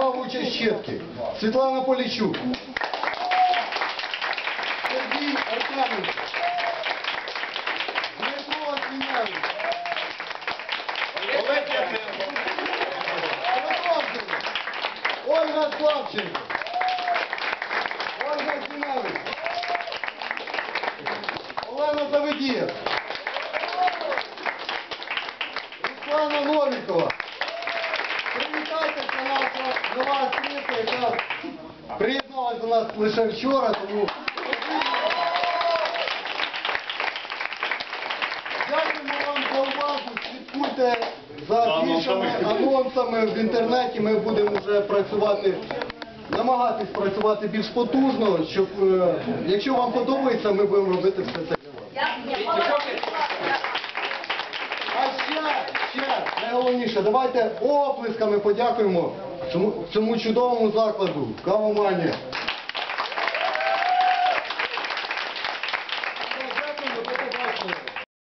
приймав участь щетки. Світлана Полічук. Сергій Артеменко. Дмитро Смінявич. Олег Яценко. Ольга Славченко. Ольга Смінявич. Олена Заведія. Руслана Новікова. Наша нова актриса, яка приєдналася до нас лише вчора, тому дякуємо вам за увагу, слідкуйте за більшими анонсами в інтернеті, ми будемо вже працювати, намагатись працювати більш потужно, щоб, е, якщо вам подобається, ми будемо робити все це для вас. А ще, ще, найголовніше, давайте оплесками подякуємо цьому, цьому чудовому закладу, кавоманія.